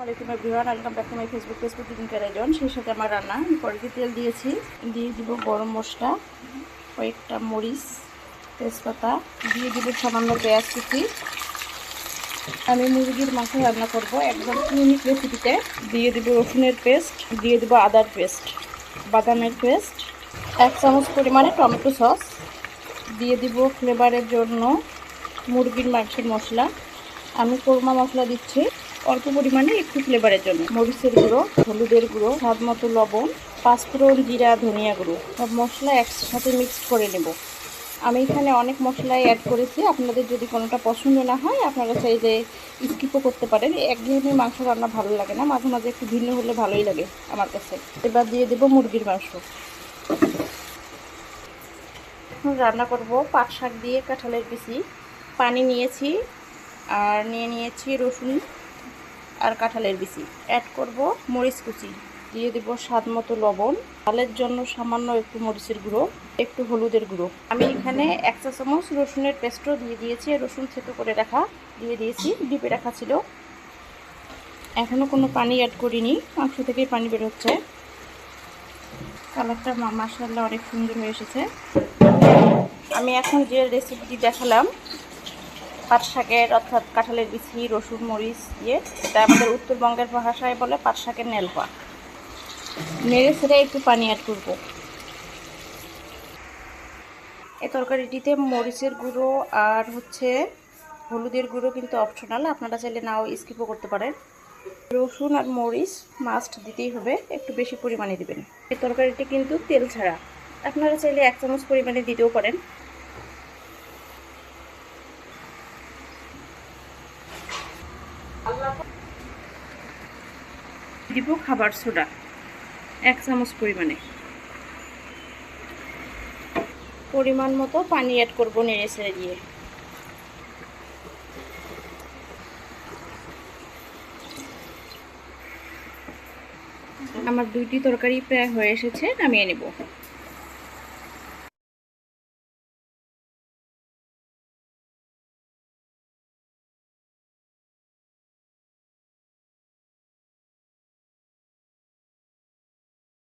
আসসালামু আলাইকুম everyone, welcome back to my Facebook Facebook দিদিন কেরাজন সেই সাথে আমার রান্না, আমি কড়াইতে তেল দিয়েছি, দিয়ে দিব গরম মশলা, কয়েকটা মরিচ, তেজপাতা, দিয়ে দিব সামান্য পেঁয়াজ কুচি। আমি মুরগির মাংস রান্না করব একদম ইউনিক রেসিপিতে। দিয়ে দিব রসুনের পেস্ট, দিয়ে দিব আদার পেস্ট, বাদামের পেস্ট, এক চামচ পরিমাণে টমেটো সস, দিয়ে দিব ফ্লেভারের জন্য মুরগির মাংসের মশলা। আমি কোরমা মশলা দিচ্ছি। অল্প পরিমাণে একটু ফ্লেভারের জন্য। মরিচের গুঁড়ো, হলুদের গুঁড়ো, স্বাদ মতো লবণ, পাঁচফোড়ন, জিরা, ধনিয়া গুঁড়ো। সব মশলা একসাথে মিক্স করে নেব। আমি এখানে অনেক মশলাই অ্যাড করেছি। আপনাদের যদি কোনোটা পছন্দ না হয়, আপনারা চাইলে স্কিপও করতে পারেন। একঘেয়েমি মাংস রান্না ভালো লাগে না। মাঝে মাঝে একটু ভিন্ন হলে ভালোই লাগে আমার কাছে। এবার দিয়ে দেবো মুরগির মাংস। এখন রান্না করব পাট শাক দিয়ে, কাঁঠালের পিসি। পানি নিয়েছি, আর নিয়ে নিয়েছি রসুন। আর কাঁঠালের বিচি। অ্যাড করব মরিচ কুচি। দিয়ে দেব স্বাদ মতো লবণ। ডালের জন্য সামান্য একটু মরিচের গুঁড়ো, একটু হলুদের গুঁড়ো। আমি এখানে এক চা চামচ রসুনের পেস্টও দিয়ে দিয়েছি। রসুন থেতো করে রাখা দিয়ে দিয়েছি। ডিপে রাখা ছিল। এখনও কোনো পানি অ্যাড করিনি। মাংস থেকেই পানি বেরোচ্ছে কালারটা মাসাল্লাহ অনেক সুন্দর হয়ে এসেছে। আমি এখন যে রেসিপিটি দেখালাম পাট শাকের অর্থাৎ কাঁঠালের বিচি, রসুন, মরিচ দিয়ে এটা আমাদের উত্তরবঙ্গের ভাষায় বলে পাট শাকের নেলপা। নেড়ে সেরে একটু পানি অ্যাড করব। এই তরকারিটিতে মরিচের গুঁড়ো আর হচ্ছে হলুদের গুঁড়ো কিন্তু অপশনাল আপনারা চাইলে নাও স্কিপও করতে পারেন। রসুন আর মরিচ মাস্ট দিতেই হবে, একটু বেশি পরিমাণে দিবেন। এই তরকারিটি কিন্তু তেল ছাড়া। আপনারা চাইলে এক চামচ পরিমাণে দিতেও পারেন। দিব খাবার সোডা। এক চামচ পরিমাণে। পরিমাণ মতো পানি অ্যাড করব নেড়ে ছেড়ে দিয়ে। আমার দুইটি তরকারি প্রায় হয়ে এসেছে, নামিয়ে নেব।